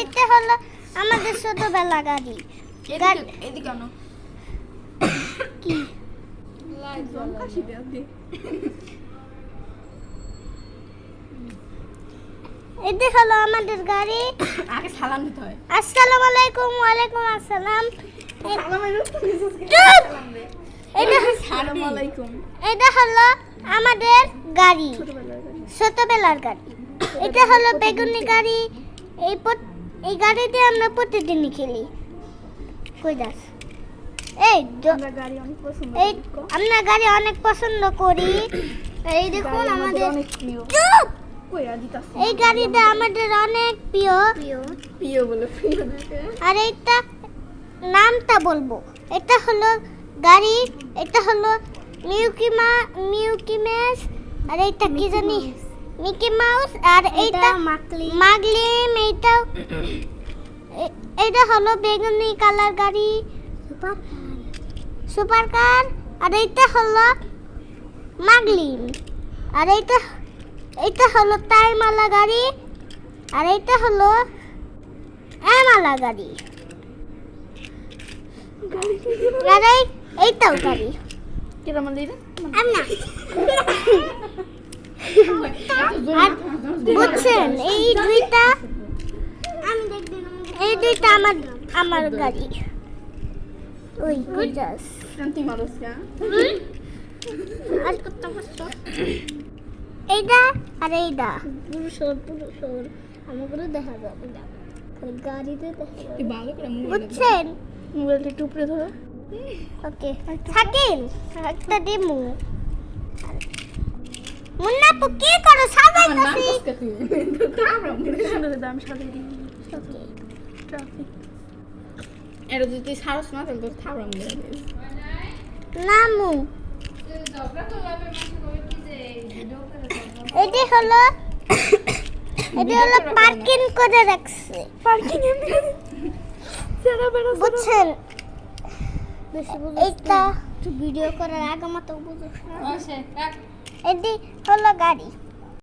এটা হলো আমাদের ছোটবেলা গাড়ি। এদিকে আনো। কি? হলো আমাদের গাড়ি। আগে সালাম দিতে হয়। আসসালামু আলাইকুম ওয়ালাইকুম আসসালাম। এটা হলো আমাদের গাড়ি ছোটবেলার গাড়ি। গাড়ি এটা হলো বেগুনি গাড়ি। এই এই গাড়িতে আমরা প্রতিদিনই খেলি। কই যাস? এই আমরা গাড়ি অনেক পছন্দ এই করি। আমরা গাড়ি অনেক পছন্দ করি। এই দেখুন আমাদের এই গাড়িটা আমাদের অনেক প্রিয়। প্রিয়। বলে প্রিয় আর এইটা নামটা বলব। এটা হলো গাড়ি এটা হলো মিউকি মা মিউকি ম্যাস আর এইটা কি জানি? মিকি মাউস আর এইটা মাগলি এইটা এ- এইটা হলো বেগুনি কালার গাড়ি। সুপার কার আর এইটা হলো মাগলিম আর এইটা এইটা হলো তাইমালা গাড়ি। আর এইটা হলো এমালা গাড়ি। আর এই এইটাও গাড়ি। কিরম আর না। বুঝছেন এই দুইটা এই দুইটা আমার আমার গাড়ি। ওই শান্তি মানুষ আর এইটা আর এইটা পুরো সর পুরো সর আমাকে দেখা যাবে। না গাড়িতে দেখা ভালো করে মোবাইল বুঝছেন? মোবাইলটা একটু ধরো। ওকে। থাকেন একটা ডেমো মুন্না আপু কি করো? সাবাই আমার দাম দিই। ওকে। ট্রাফিক এটা যদি তুই সারস না তাহলে থাবড়াম নামু এটি হলো এটি হলো পার্কিং করে রাখছে পার্কিং এমনি যারা বেড়া বুঝছেন একটু ভিডিও করার আগে মতো বুঝছ এটি হলো গাড়ি